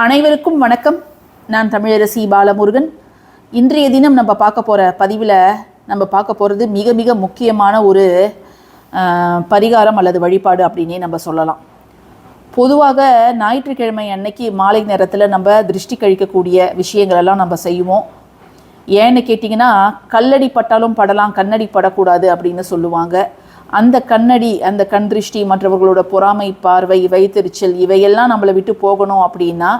அனைவருக்கும் வணக்கம். நான் தமிழரசி பாலமுருகன். இன்றைய தினம் நம்ம பார்க்க போகிற பதிவில் நம்ம பார்க்க போகிறது மிக மிக முக்கியமான ஒரு பரிகாரம் அல்லது வழிபாடு அப்படின்னே நம்ம சொல்லலாம். பொதுவாக ஞாயிற்றுக்கிழமை அன்னைக்கு மாலை நேரத்தில் நம்ம திருஷ்டி கழிக்கக்கூடிய விஷயங்களெல்லாம் நம்ம செய்வோம். ஏன்னு கேட்டிங்கன்னா கல்லடி பட்டாலும் படலாம் கண்ணடி படக்கூடாது அப்படின்னு சொல்லுவாங்க. அந்த கண்ணடி அந்த கண் திருஷ்டி மற்றவர்களோட பொறாமை பார்வை வைத்தெரிச்சல் இவையெல்லாம் நம்மளை விட்டு போகணும் அப்படின்னா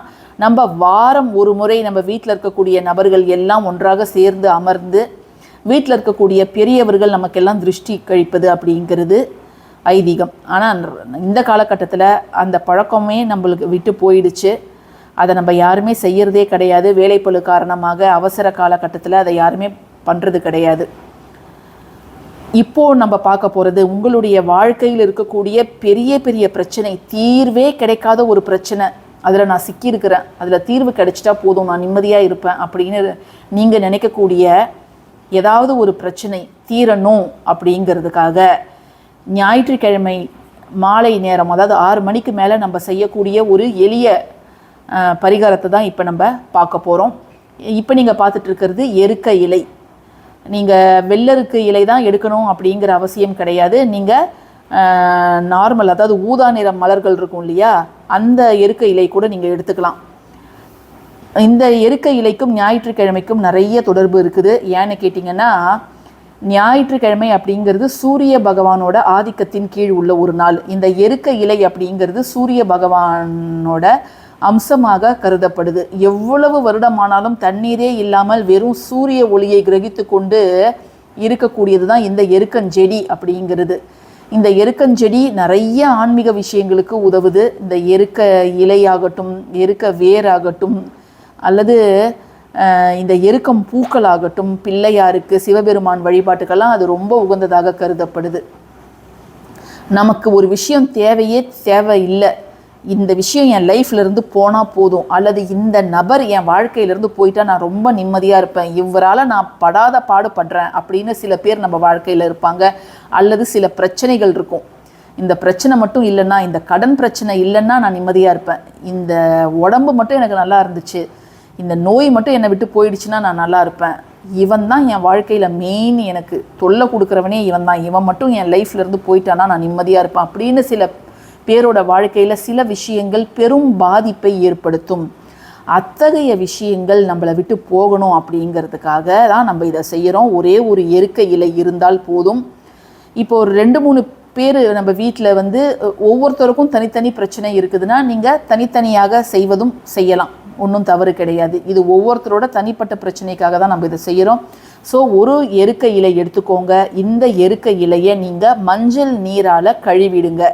நம்ம வாரம் ஒரு முறை நம்ம வீட்டில் இருக்கக்கூடிய நபர்கள் எல்லாம் ஒன்றாக சேர்ந்து அமர்ந்து வீட்டில் இருக்கக்கூடிய பெரியவர்கள் நமக்கெல்லாம் திருஷ்டி கழிப்பது அப்படிங்கிறது ஐதீகம். ஆனால் இந்த காலகட்டத்தில் அந்த பழக்கமே நம்மளுக்கு விட்டு போயிடுச்சு. அதை நம்ம யாருமே செய்யறதே கிடையாது. வேலைப்பழு காரணமாக அவசர காலகட்டத்தில் அதை யாருமே பண்ணுறது கிடையாது. இப்போ நம்ம பார்க்க போகிறது உங்களுடைய வாழ்க்கையில் இருக்கக்கூடிய பெரிய பெரிய பிரச்சனை தீர்வே கிடைக்காத ஒரு பிரச்சனை. அதில் நான் சிக்கியிருக்கிறேன். அதில் தீர்வு கிடைச்சிட்டா போதும் நான் நிம்மதியாக இருப்பேன் அப்படின்னு நீங்கள் நினைக்கக்கூடிய ஏதாவது ஒரு பிரச்சனை தீரணும் அப்படிங்கிறதுக்காக ஞாயிற்றுக்கிழமை மாலை நேரம் அதாவது ஆறு மணிக்கு மேலே நம்ம செய்யக்கூடிய ஒரு எளிய பரிகாரத்தை தான் இப்போ நம்ம பார்க்க போகிறோம் இப்போ நீங்கள் பார்த்துட்டு இருக்கிறது எருக்க இலை. நீங்கள் வெள்ளருக்கு இலை தான் எடுக்கணும் அப்படிங்கிற அவசியம் கிடையாது. நீங்கள் நார்மல் அதாவது ஊதா நிற மலர்கள் இருக்கும் இல்லையா? அந்த எருக்க இலை கூட நீங்கள் எடுத்துக்கலாம். இந்த எருக்க இலைக்கும் ஞாயிற்றுக்கிழமைக்கும் நிறைய தொடர்பு இருக்குது. ஏன்னு கேட்டிங்கன்னா ஞாயிற்றுக்கிழமை அப்படிங்கிறது சூரிய பகவானோட ஆதிக்கத்தின் கீழ் உள்ள ஒரு நாள். இந்த எருக்க இலை அப்படிங்கிறது சூரிய பகவானோட அம்சமாக கருதப்படுது. எவ்வளவு வருடமானாலும் தண்ணீரே இல்லாமல் வெறும் சூரிய ஒளியை கிரகித்து கொண்டு இருக்கக்கூடியது தான் இந்த எருக்கஞ்செடி அப்படிங்கிறது. இந்த எருக்கஞ்செடி நிறைய ஆன்மீக விஷயங்களுக்கு உதவுது. இந்த எருக்க இலையாகட்டும் எருக்க வேராகட்டும் அல்லது இந்த எருக்கம் பூக்களாகட்டும் பிள்ளையாருக்கு சிவபெருமான் வழிபாட்டுக்கெல்லாம் அது ரொம்ப உகந்ததாக கருதப்படுது. நமக்கு ஒரு விஷயம் தேவையே தேவையில்லை. இந்த விஷயம் என் லைஃப்லேருந்து போனால் போதும். அல்லது இந்த நபர் என் வாழ்க்கையிலேருந்து போயிட்டா நான் ரொம்ப நிம்மதியாக இருப்பேன். இவரால் நான் படாத பாடுபடுறேன் அப்படின்னு சில பேர் நம்ம வாழ்க்கையில் இருப்பாங்க. அல்லது சில பிரச்சனைகள் இருக்கும். இந்த பிரச்சனை மட்டும் இல்லைன்னா இந்த கடன் பிரச்சனை இல்லைன்னா நான் நிம்மதியாக இருப்பேன். இந்த உடம்பு மட்டும் எனக்கு நல்லா இருந்துச்சு. இந்த நோய் மட்டும் என்னை விட்டு போயிடுச்சுன்னா நான் நல்லா இருப்பேன். இவன் தான் என் வாழ்க்கையில் மெயின் எனக்கு தொல்லை கொடுக்குறவனே இவன் தான். இவன் மட்டும் என் லைஃப்லேருந்து போயிட்டானா நான் நிம்மதியாக இருப்பேன் அப்படின்னு சில பேரோட வாழ்க்கையில் சில விஷயங்கள் பெரும் பாதிப்பை ஏற்படுத்தும். அத்தகைய விஷயங்கள் நம்மளை விட்டு போகணும் அப்படிங்கிறதுக்காக தான் நம்ம இதை செய்கிறோம் ஒரே ஒரு எருக்க இலை இருந்தால் போதும். இப்போ ஒரு ரெண்டு மூணு பேர் நம்ம வீட்டில் வந்து ஒவ்வொருத்தருக்கும் தனித்தனி பிரச்சனை இருக்குதுன்னா நீங்கள் தனித்தனியாக செய்வதும் செய்யலாம். ஒன்றும் தவறு கிடையாது. இது ஒவ்வொருத்தரோட தனிப்பட்ட பிரச்சனைக்காக தான் நம்ம இதை செய்கிறோம் ஸோ ஒரு எருக்க இலை எடுத்துக்கோங்க. இந்த எருக்க இலையை நீங்கள் மஞ்சள் நீரால் கழுவிடுங்க.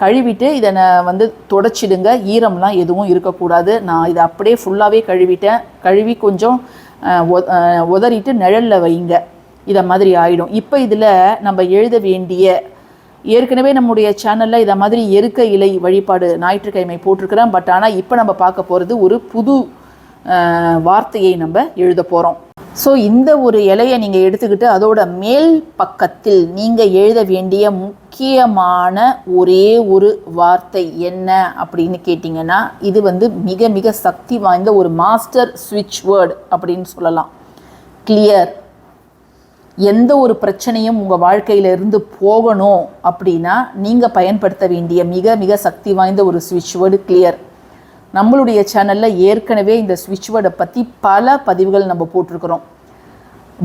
கழுவிட்டு இதை நான் வந்து தொடச்சிடுங்க. ஈரம்லாம் எதுவும் இருக்கக்கூடாது. நான் இதை அப்படியே ஃபுல்லாகவே கழுவிட்டேன். கழுவி கொஞ்சம் ஒ- உதறிட்டு நிழலில் வைங்க. இதை மாதிரி ஆகிடும் இப்போ இதில் நம்ம எழுத வேண்டிய ஏற்கனவே நம்முடைய சேனலில் இதை மாதிரி எருக்க இலை வழிபாடு ஞாயிற்றுக்கிழமை போட்டிருக்கிறேன் பட் ஆனால் இப்போ நம்ம பார்க்க போகிறது ஒரு புது வார்த்தையை நம்ம எழுத போகிறோம் ஸோ இந்த ஒரு இலையை நீங்கள் எடுத்துக்கிட்டு அதோட மேல் பக்கத்தில் நீங்கள் எழுத வேண்டிய முக்கியமான ஒரே ஒரு வார்த்தை என்ன அப்படின்னு கேட்டிங்கன்னா இது வந்து மிக மிக சக்தி வாய்ந்த ஒரு மாஸ்டர் ஸ்விட்ச் வேர்டு அப்படின்னு சொல்லலாம். கிளியர் எந்த ஒரு பிரச்சனையும் உங்கள் வாழ்க்கையில இருந்து போகணும் அப்படின்னா நீங்கள் பயன்படுத்த வேண்டிய மிக மிக சக்தி வாய்ந்த ஒரு ஸ்விட்ச் வேர்டு கிளியர் நம்மளுடைய சேனலில் ஏற்கனவே இந்த ஸ்விட்ச் வேர்டை பற்றி பல பதிவுகள் நம்ம போட்டிருக்கிறோம்.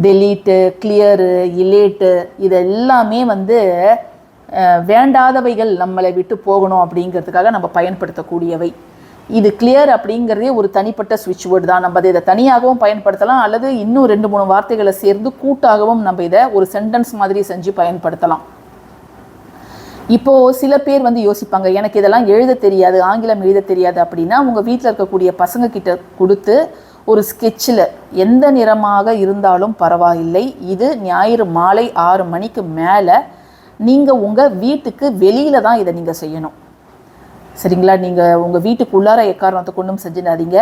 டெலீட்டு கிளியரு இலேட்டு இது எல்லாமே வந்து வேண்டாதவைகள் நம்மளை விட்டு போகணும் அப்படிங்கிறதுக்காக நம்ம பயன்படுத்தக்கூடியவை. இது கிளியர் அப்படிங்கிறதே ஒரு தனிப்பட்ட ஸ்விட்ச் வேர்டு தான். நம்ம இதை தனியாகவும் பயன்படுத்தலாம் அல்லது இன்னும் ரெண்டு மூணு வார்த்தைகளை சேர்ந்து கூட்டாகவும் நம்ம இதை ஒரு சென்டென்ஸ் மாதிரி செஞ்சு பயன்படுத்தலாம். இப்போ சில பேர் வந்து யோசிப்பாங்க எனக்கு இதெல்லாம் எழுத தெரியாது ஆங்கிலம் எழுத தெரியாது அப்படின்னா உங்கள் வீட்டில் இருக்கக்கூடிய பசங்க கிட்ட கொடுத்து ஒரு ஸ்கெட்சில் எந்த நிறமாக இருந்தாலும் பரவாயில்லை. இது ஞாயிறு மாலை ஆறு மணிக்கு மேலே நீங்கள் உங்கள் வீட்டுக்கு வெளியில் தான் இதை நீங்கள் செய்யணும். சரிங்களா? நீங்கள் உங்கள் வீட்டுக்குள்ளார எக்காரணத்தை கொண்டும் செஞ்சிடாதீங்க.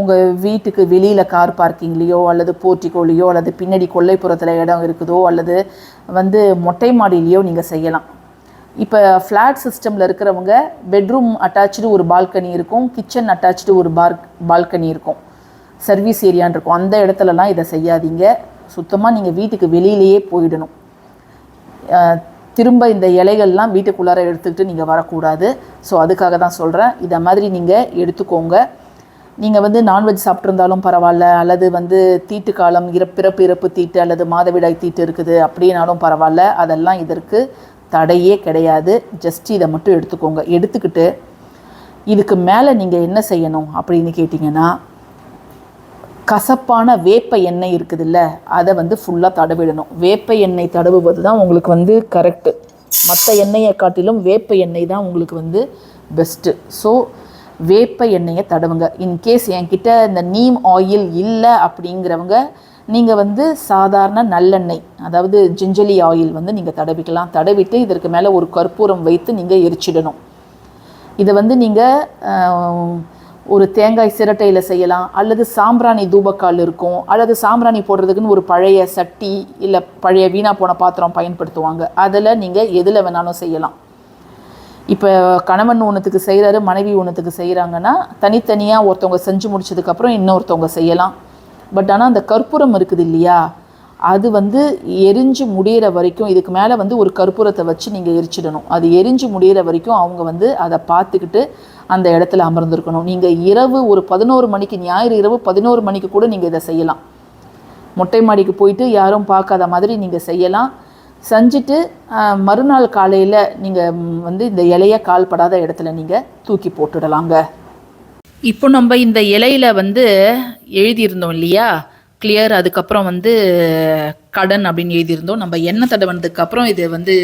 உங்கள் வீட்டுக்கு வெளியில் கார் பார்க்கிங்லேயோ அல்லது போர்ட்டிக்கோலையோ அல்லது பின்னாடி கொல்லைப்புறத்தில் இடம் இருக்குதோ அல்லது வந்து மொட்டை மாடியிலையோ நீங்கள் செய்யலாம். இப்போ ஃப்ளாட் சிஸ்டமில் இருக்கிறவங்க பெட்ரூம் அட்டாச்சு ஒரு பால்கனி இருக்கும் கிச்சன் அட்டாச்சு ஒரு பார்க் பால்கனி இருக்கும். சர்வீஸ் ஏரியான்னு இருக்கும். அந்த இடத்துலலாம் இதை செய்யாதீங்க. சுத்தமாக நீங்கள் வீட்டுக்கு வெளியிலேயே போயிடணும். திரும்ப இந்த இலைகள்லாம் வீட்டுக்குள்ளார எடுத்துக்கிட்டு நீங்கள் வரக்கூடாது. ஸோ அதுக்காக தான் சொல்கிறேன் இதை மாதிரி நீங்கள் எடுத்துக்கோங்க. நீங்கள் வந்து நான்வெஜ் சாப்பிட்ருந்தாலும் பரவாயில்ல அல்லது வந்து தீட்டு காலம் இற பிறப்பு இறப்பு தீட்டு அல்லது மாதவிடாய் தீட்டு இருக்குது அப்படின்னாலும் பரவாயில்ல. அதெல்லாம் இதற்கு தடையே கிடையாது. ஜஸ்ட் இதை மட்டும் எடுத்துக்கோங்க. எடுத்துக்கிட்டு இதுக்கு மேலே நீங்கள் என்ன செய்யணும் அப்படின்னு கேட்டிங்கன்னா கசப்பான வேப்ப எண்ணெய் இருக்குதுல்ல அதை வந்து ஃபுல்லாக தடவிடணும். வேப்ப எண்ணெய் தடவுவது தான் உங்களுக்கு வந்து கரெக்டு மற்ற எண்ணெயை காட்டிலும் வேப்ப எண்ணெய் தான் உங்களுக்கு வந்து பெஸ்ட்டு ஸோ வேப்ப எண்ணெயை தடவுங்க. இன்கேஸ் என்கிட்ட இந்த நீம் ஆயில் இல்லை அப்படிங்கிறவங்க நீங்கள் வந்து சாதாரண நல்லெண்ணெய் அதாவது ஜிஞ்சலி ஆயில் வந்து நீங்கள் தடவிக்கலாம். தடவிட்டு இதற்கு மேலே ஒரு கற்பூரம் வைத்து நீங்கள் எரிச்சிடணும். இதை வந்து நீங்கள் ஒரு தேங்காய் சிரட்டையில் செய்யலாம். அல்லது சாம்பிராணி தூபக்கால் இருக்கும். அல்லது சாம்பிராணி போடுறதுக்குன்னு ஒரு பழைய சட்டி இல்லை பழைய வீணாக போன பாத்திரம் பயன்படுத்துவாங்க. அதில் நீங்கள் எதில் வேணாலும் செய்யலாம். இப்போ கணவன் ஒன்றுத்துக்கு செய்கிறாரு மனைவி ஒன்றுத்துக்கு செய்கிறாங்கன்னா தனித்தனியாக ஒருத்தவங்க செஞ்சு முடிச்சதுக்கப்புறம் இன்னொருத்தவங்க செய்யலாம். பட் ஆனால் அந்த கற்பூரம் இருக்குது இல்லையா? அது வந்து எரிஞ்சு முடியிற வரைக்கும் இதுக்கு மேலே வந்து ஒரு கற்பூரத்தை வச்சு நீங்கள் எரிச்சிடணும். அது எரிஞ்சு முடியிற வரைக்கும் அவங்க வந்து அதை பார்த்துக்கிட்டு அந்த இடத்துல அமர்ந்திருக்கணும். நீங்கள் இரவு ஒரு பதினோரு மணிக்கு ஞாயிறு இரவு பதினோரு மணிக்கு கூட நீங்கள் இதை செய்யலாம். மொட்டை மாடிக்கு போயிட்டு யாரும் பார்க்காத மாதிரி நீங்கள் செய்யலாம். செஞ்சுட்டு மறுநாள் காலையில் நீங்கள் வந்து இந்த இலையை கால்படாத இடத்துல நீங்கள் தூக்கி போட்டுடலாங்க. இப்போ நம்ம இந்த இலையில வந்து எழுதியிருந்தோம் இல்லையா? கிளியர் அதுக்கப்புறம் வந்து கடன் அப்படின்னு எழுதியிருந்தோம். நம்ம எண்ணெய் தடவினதுக்கப்புறம் இது வந்து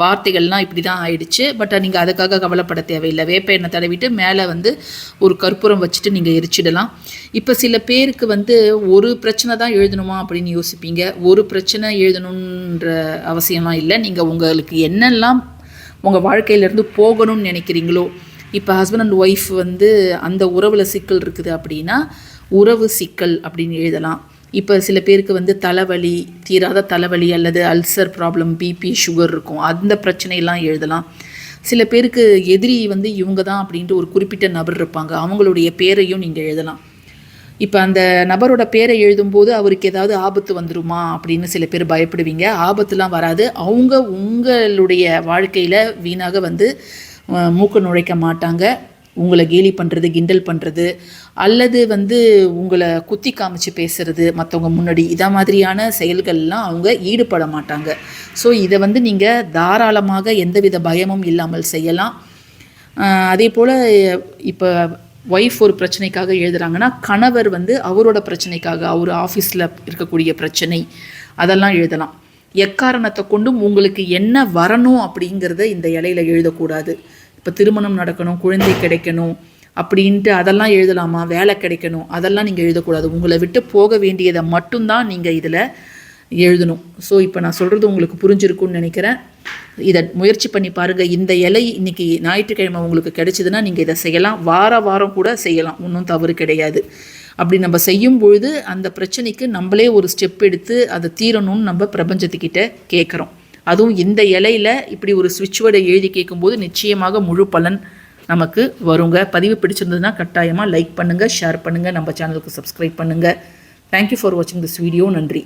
வார்த்தைகள்லாம் இப்படி தான் ஆயிடுச்சு. பட் நீங்கள் அதுக்காக கவலைப்பட தேவையில்லை. வேப்ப எண்ணெய் தடவிட்டு மேலே வந்து ஒரு கற்பூரம் வச்சுட்டு நீங்கள் எரிச்சிடலாம். இப்போ சில பேருக்கு வந்து ஒரு பிரச்சனை தான் எழுதணுமா அப்படின்னு யோசிப்பீங்க. ஒரு பிரச்சனை எழுதணுன்ற அவசியம்லாம் இல்லை. நீங்கள் உங்களுக்கு என்னெல்லாம் உங்கள் வாழ்க்கையிலேருந்து போகணும்னு நினைக்கிறீங்களோ இப்போ ஹஸ்பண்ட் அண்ட் ஒய்ஃப் வந்து அந்த உறவில் சிக்கல் இருக்குது அப்படின்னா உறவு சிக்கல் அப்படின்னு எழுதலாம். இப்போ சில பேருக்கு வந்து தலைவலி தீராத தலைவலி அல்லது அல்சர் ப்ராப்ளம் பிபி சுகர் இருக்கும். அந்த பிரச்சனையெல்லாம் எழுதலாம். சில பேருக்கு எதிரி வந்து இவங்க தான் அப்படின்ட்டு ஒரு குறிப்பிட்ட நபர் இருப்பாங்க. அவங்களுடைய பேரையும் நீங்கள் எழுதலாம். இப்போ அந்த நபரோட பேரை எழுதும்போது அவருக்கு ஏதாவது ஆபத்து வந்துருமா அப்படின்னு சில பேர் பயப்படுவீங்க. ஆபத்துலாம் வராது. அவங்க உங்களுடைய வாழ்க்கையில் வீணாக வந்து மூக்கு நுழைக்க மாட்டாங்க. உங்களை கேலி பண்ணுறது கிண்டல் பண்ணுறது அல்லது வந்து உங்களை குத்தி காமிச்சு பேசுறது மற்றவங்க முன்னாடி இதை மாதிரியான செயல்கள்லாம் அவங்க ஈடுபட மாட்டாங்க. ஸோ இதை வந்து நீங்கள் தாராளமாக எந்தவித பயமும் இல்லாமல் செய்யலாம். அதே போல் இப்போ ஒய்ஃப் ஒரு பிரச்சனைக்காக எழுதுகிறாங்கன்னா கணவர் வந்து அவரோட பிரச்சனைக்காக அவர் ஆஃபீஸில் இருக்கக்கூடிய பிரச்சனை அதெல்லாம் எழுதலாம். எக்காரணத்தை கொண்டும் உங்களுக்கு என்ன வரணும் அப்படிங்கிறத இந்த இலையில எழுதக்கூடாது. இப்போ திருமணம் நடக்கணும் குழந்தை கிடைக்கணும் அப்படின்ட்டு அதெல்லாம் எழுதலாமா? வேலை கிடைக்கணும். அதெல்லாம் நீங்கள் எழுதக்கூடாது. உங்களை விட்டு போக வேண்டியதை மட்டும்தான் நீங்கள் இதில் எழுதணும். ஸோ இப்போ நான் சொல்கிறது உங்களுக்கு புரிஞ்சிருக்கும்னு நினைக்கிறேன். இதை முயற்சி பண்ணி பாருங்கள் இந்த இலை இன்னைக்கு ஞாயிற்றுக்கிழமை உங்களுக்கு கிடைச்சிதுன்னா நீங்கள் இதை செய்யலாம். வார வாரம் கூட செய்யலாம். ஒன்றும் தவறு கிடையாது. அப்படி நம்ம செய்யும் பொழுது அந்த பிரச்சனைக்கு நம்மளே ஒரு ஸ்டெப் எடுத்து அதை தீரணும்னு நம்ம பிரபஞ்சத்துக்கிட்ட கேட்குறோம். அதுவும் இந்த இலையில் இப்படி ஒரு ஸ்விட்ச் வேர்டை எழுதி கேட்கும்போது நிச்சயமாக முழு பலன் நமக்கு வருங்க. பதிவு பிடிச்சிருந்ததுன்னா கட்டாயமாக லைக் பண்ணுங்கள் ஷேர் பண்ணுங்கள் நம்ம சேனலுக்கு சப்ஸ்கிரைப் பண்ணுங்கள் தேங்க்யூ ஃபார் வாட்சிங் திஸ் வீடியோ நன்றி.